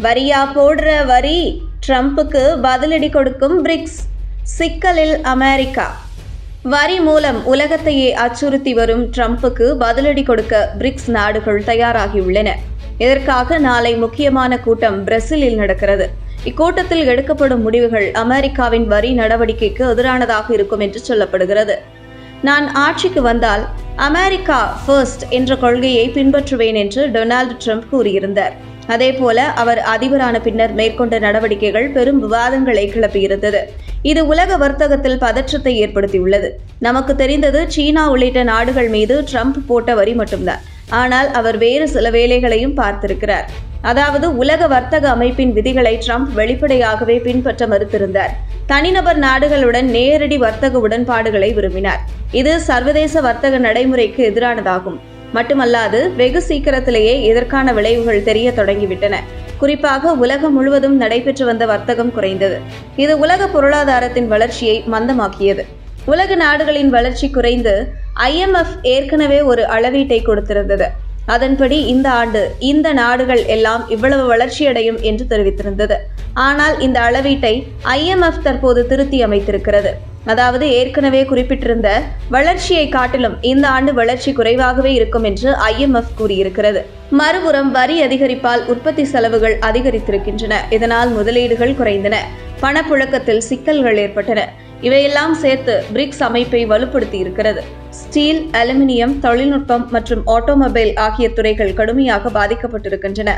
வரியா போடுற வரி ட்ரம்ப்புக்கு பதிலடி கொடுக்கும் பிரிக்ஸ். சிக்கலில் அமெரிக்கா. வரி மூலம் உலகத்தையே அச்சுறுத்தி வரும் ட்ரம்ப்புக்கு பதிலடி கொடுக்க பிரிக்ஸ் நாடுகள் தயாராகியுள்ளன. இதற்காக நாளை முக்கியமான கூட்டம் பிரேசிலில் நடக்கிறது. இக்கூட்டத்தில் எடுக்கப்படும் முடிவுகள் அமெரிக்காவின் வரி நடவடிக்கைக்கு எதிரானதாக இருக்கும் என்று சொல்லப்படுகிறது. நான் ஆட்சிக்கு வந்தால் அமெரிக்கா ஃபர்ஸ்ட் என்ற கொள்கையை பின்பற்றுவேன் என்று டொனால்டு ட்ரம்ப் கூறியிருந்தார். அதேபோல அவர் அதிபரான பின்னர் மேற்கொண்ட நடவடிக்கைகள் பெரும் விவாதங்களை கிளப்பியிருந்தது. இது உலக வர்த்தகத்தில் பதற்றத்தை ஏற்படுத்தியுள்ளது. நமக்கு தெரிந்தது சீனா உள்ளிட்ட நாடுகள் மீது ட்ரம்ப் போட்ட வரி மட்டும்தான். ஆனால் அவர் வேறு சில வேலைகளையும் பார்த்திருக்கிறார். அதாவது உலக வர்த்தக அமைப்பின் விதிகளை ட்ரம்ப் வெளிப்படையாகவே பின்பற்ற மறுத்திருந்தார். தனிநபர் நாடுகளுடன் நேரடி வர்த்தக உடன்பாடுகளை விரும்பினார். இது சர்வதேச வர்த்தக நடைமுறைக்கு எதிரானதாகும். மட்டுமல்லாது வெகு சீக்கிரத்திலேயே இதற்கான விளைவுகள் தெரிய தொடங்கிவிட்டன. குறிப்பாக உலகம் முழுவதும் நடைபெற்று வந்த வர்த்தகம் குறைந்தது. இது உலக பொருளாதாரத்தின் வளர்ச்சியை மந்தமாக்கியது. உலக நாடுகளின் வளர்ச்சி குறைந்து ஐஎம்எஃப் ஏற்கனவே ஒரு அளவீட்டை கொடுத்திருந்தது. அதன்படி இந்த ஆண்டு இந்த நாடுகள் எல்லாம் இவ்வளவு வளர்ச்சியடையும் என்று தெரிவித்திருந்தது. ஆனால் இந்த அளவீட்டை ஐஎம்எஃப் தற்போது திருத்தி அமைத்திருக்கிறது. அதாவது ஏற்கனவே குறிப்பிட்டிருந்த வளர்ச்சியை காட்டிலும் இந்த ஆண்டு வளர்ச்சி குறைவாகவே இருக்கும் என்று ஐஎம்எஃப் கூறியிருக்கிறது. மறுபுறம் வரி அதிகரிப்பால் உற்பத்தி செலவுகள் அதிகரித்திருக்கின்றன. இதனால் முதலீடுகள் குறைந்தன. பணப்புழக்கத்தில் சிக்கல்கள் ஏற்பட்டன. இவையெல்லாம் சேர்த்து பிரிக்ஸ் அமைப்பை வலுப்படுத்தி இருக்கிறது. ஸ்டீல் அலுமினியம் தொழில்நுட்பம் மற்றும் ஆட்டோமொபைல் ஆகிய துறைகள் கடுமையாக பாதிக்கப்பட்டிருக்கின்றன.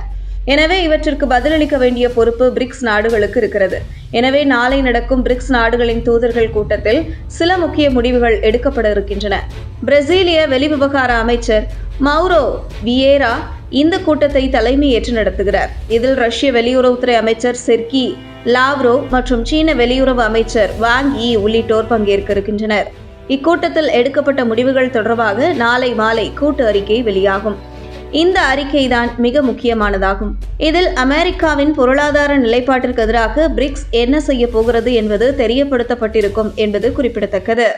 எனவே இவற்றிற்கு பதிலளிக்க வேண்டிய பொறுப்பு பிரிக்ஸ் நாடுகளுக்கு இருக்கிறது. எனவே நாளை நடக்கும் பிரிக்ஸ் நாடுகளின் தூதர்கள் கூட்டத்தில் சில முக்கிய முடிவுகள் எடுக்கப்பட இருக்கின்றன. பிரேசிலிய வெளிவிவகார அமைச்சர் மௌரோ வியேரா இந்த கூட்டத்தை தலைமையேற்று நடத்துகிறார். இதில் ரஷ்ய வெளியுறவுத்துறை அமைச்சர் செர்கி லாவ்ரோ மற்றும் சீன வெளியுறவு அமைச்சர் வாங் யி உள்ளிட்டோர் பங்கேற்க இருக்கின்றனர் இக்கூட்டத்தில் எடுக்கப்பட்ட முடிவுகள் தொடர்பாக நாளை மாலை கூட்டு அறிக்கை வெளியாகும். இந்த அறிக்கைதான் மிக முக்கியமானதாகும். இதில் அமெரிக்காவின் பொருளாதார நிலைப்பாட்டிற்கு எதிராக பிரிக்ஸ் என்ன செய்ய போகிறது என்பது தெரியப்படுத்தப்பட்டிருக்கும் என்பது குறிப்பிடத்தக்கது.